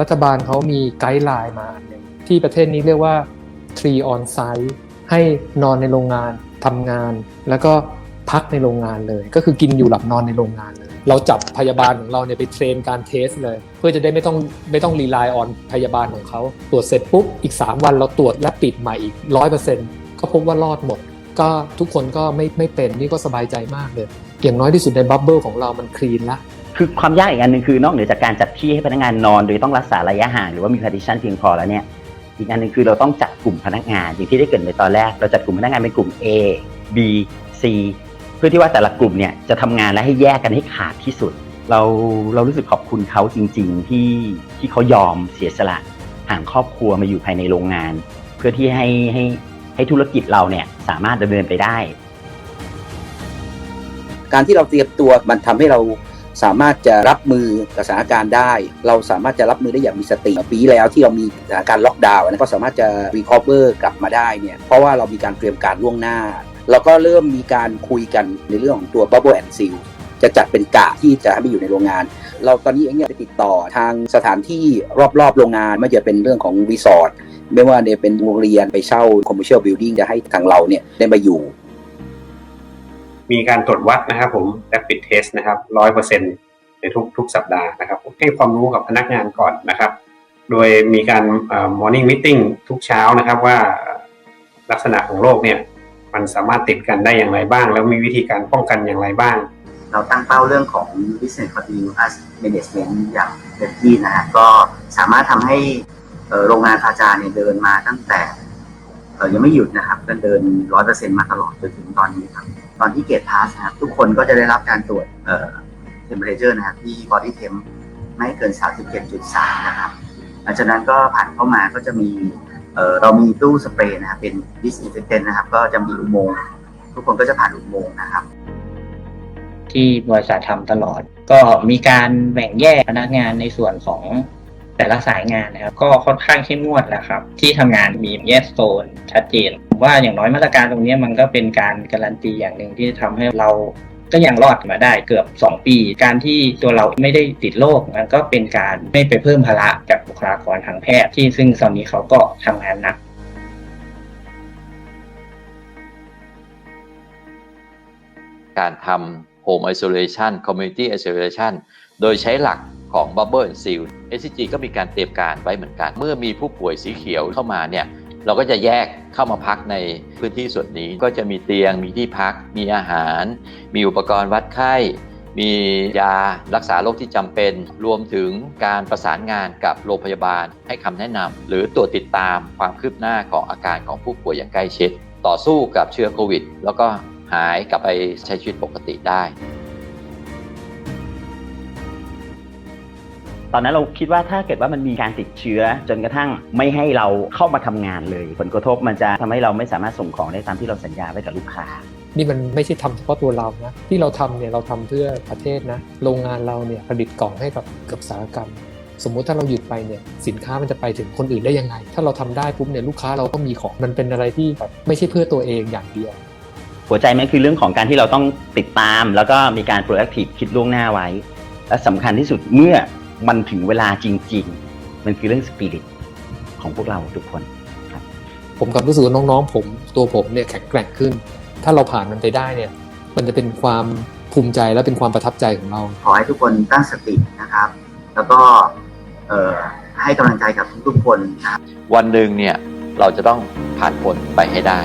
รัฐบาลเขามีไกด์ไลน์มาอันหนึ่งที่ประเทศนี้เรียกว่า tree on site ให้นอนในโรงงานทำงาน แล้วก็พักในโรงงานเลย ก็คือกินอยู่หลับนอนในโรงงานเลย เราจับพยาบาลของเราเนี่ยไปเทรนการเทสเลย เพื่อจะได้ไม่ต้องไม่ต้องรีไลน์ออนพยาบาลของเขา ตรวจเสร็จปุ๊บอีก 3 วันเราตรวจและปิดใหม่อีก100%ก็พบว่ารอดหมด ก็ทุกคนก็ไม่ไม่เป็นนี่ก็สบายใจมากเลย อย่างน้อยที่สุดในบับเบิลของเรามันคลีนละ คือความยากอีกอันหนึ่งคือนอกเหนือจากการจัดที่ให้พนักงานนอน โดยต้องรักษาระยะห่างหรือว่ามี partition เพียงพอแล้วเนี่ยอีกอันหนึ่งคือเราต้องจัดกลุ่มพนักงาน อย่างที่ได้เกิดไปตอนแรก เราจัดกลุ่มพนักงานเป็นกลุ่ม A B C เพื่อที่ว่าแต่ละกลุ่มเนี่ยจะทำงานและให้แยกกันให้ขาดที่สุด เราเรารู้สึกขอบคุณเขาจริง ๆ ที่ที่เขายอมเสียสละห่างครอบครัวมาอยู่ภายในโรงงาน เพื่อที่ให้ให้ให้ธุรกิจเราเนี่ยสามารถดำเนินไปได้ การที่เราเตรียมตัวมันทำให้เรา สามารถจะรับมือกับสถานการณ์ได้ เราสามารถจะรับมือได้อย่างมีสติปีแล้วที่เรามีสถานการณ์ล็อกดาวน์ก็สามารถจะรีคอเวอร์กลับมาได้เนี่ยเพราะว่าเรามีการเตรียมการล่วงหน้าแล้วก็เริ่มมีการคุยกันในเรื่องของตัว Bubble and Seal จะจัดเป็นกะที่จะให้ไปอยู่ในโรงงาน เราตอนนี้เองเนี่ยไปติดต่อทางสถานที่รอบๆ โรงงานไม่ว่าจะเป็นเรื่องของรีสอร์ทไม่ว่าจะเป็นโรงเรียนไปเช่า commercial building จะให้ทางเราเนี่ยได้มาอยู่ มีการตรวจวัดนะครับผม rapid test นะครับร้อยเปอร์เซ็นในทุกทุกสัปดาห์นะครับให้ความรู้กับพนักงานก่อนนะครับ โดยมีการเอ่อ morning meeting ทุกเช้านะครับว่าลักษณะของโรคเนี่ยมันสามารถติดกันได้อย่างไรบ้าง แล้วมีวิธีการป้องกันอย่างไรบ้าง เราตั้งเป้าเรื่องของ business continuous management อย่างเต็มที่นะฮะก็สามารถทำให้โรงงานอาจารย์เนี่ยเดินมาตั้งแต่ยังไม่หยุดนะครับก็เดินร้อยเปอร์เซ็นต์มาตลอดจนถึงตอนนี้ครับ ตอนที่เกตพาสนะครับทุกคนก็จะได้รับการตรวจเอ่อ temperature นะครับที่ body temp ไม่เกิน 37.3 นะครับหลังจากนั้นก็ผ่านเข้ามาก็จะมีเอ่อเรามีตู้สเปรย์นะครับเป็น disinfectant นะครับ ก็จะมีอุโมงค์ทุกคนก็จะผ่านอุโมงค์นะครับ ที่บริษัททำตลอด ก็มีการแบ่งแยกพนักงานในส่วนของแต่ละสายงานนะครับ ก็ค่อนข้างเข้มงวดนะครับ ที่ทำงานมีแยกโซนชัดเจน ว่าอย่างน้อยมาตรการตรงนี้มันก็เป็นการการันตีอย่างหนึ่งที่ทำให้เราก็ยังรอดมาได้เกือบ 2 ปี การที่ตัวเราไม่ได้ติดโรคมันก็เป็นการไม่ไปเพิ่มภาระกับบุคลากรทางแพทย์ที่ซึ่งตอนนี้เขาก็ทำงานหนักการทำ Home Isolation Community Isolation โดยใช้หลักของ Bubble and Seal SCG ก็มีการเตรียมการไว้เหมือนกัน เมื่อมีผู้ป่วยสีเขียวเข้ามาเนี่ย เราก็จะแยกเข้ามาพักในพื้นที่ส่วนนี้ก็จะมีเตียง มีที่พัก มีอาหาร มีอุปกรณ์วัดไข้ มียารักษาโรคที่จำเป็น รวมถึงการประสานงานกับโรงพยาบาลให้คำแนะนำหรือตรวจติดตามความคืบหน้าของอาการของผู้ป่วยอย่างใกล้ชิด ต่อสู้กับเชื้อโควิด แล้วก็หายกลับไปใช้ชีวิตปกติได้ ตอนนั้นเราคิดว่าถ้าเกิดว่ามันมีการติดเชื้อ จนกระทั่งไม่ให้เราเข้ามาทำงานเลย ผลกระทบมันจะทำให้เราไม่สามารถส่งของได้ตามที่เราสัญญาไว้กับลูกค้านี่มันไม่ใช่ทำเฉพาะตัวเรานะที่เราทำเนี่ยเราทำเพื่อประเทศนะโรงงานเราเนี่ยผลิตกล่องให้กับกับอุตสาหกรรม สมมุติถ้าเราหยุดไปเนี่ยสินค้ามันจะไปถึงคนอื่นได้ยังไง ถ้าเราทำได้ปุ๊บเนี่ยลูกค้าเราก็มีของมันเป็นอะไรที่แบบไม่ใช่เพื่อตัวเองอย่างเดียวหัวใจมันคือเรื่องของการที่เราต้องติดตาม แล้วก็มีการ proactive คิดล่วงหน้าไว้ และสำคัญที่สุดเมื่อ มันถึงเวลาจริง ๆ มันคือเรื่อง spirit ของพวกเราทุกคนผมกลับรู้สึกว่าน้องๆ ผมตัวผมเนี่ยแข็งแกร่งขึ้น ถ้าเราผ่านมันไปได้เนี่ย มันจะเป็นความภูมิใจและเป็นความประทับใจของเรา ขอให้ทุกคนตั้งสตินะครับ แล้วก็เอ่อให้กำลังใจกับทุกๆคนนะครับวันหนึ่งเนี่ยเราจะต้องผ่านพ้นไปให้ได้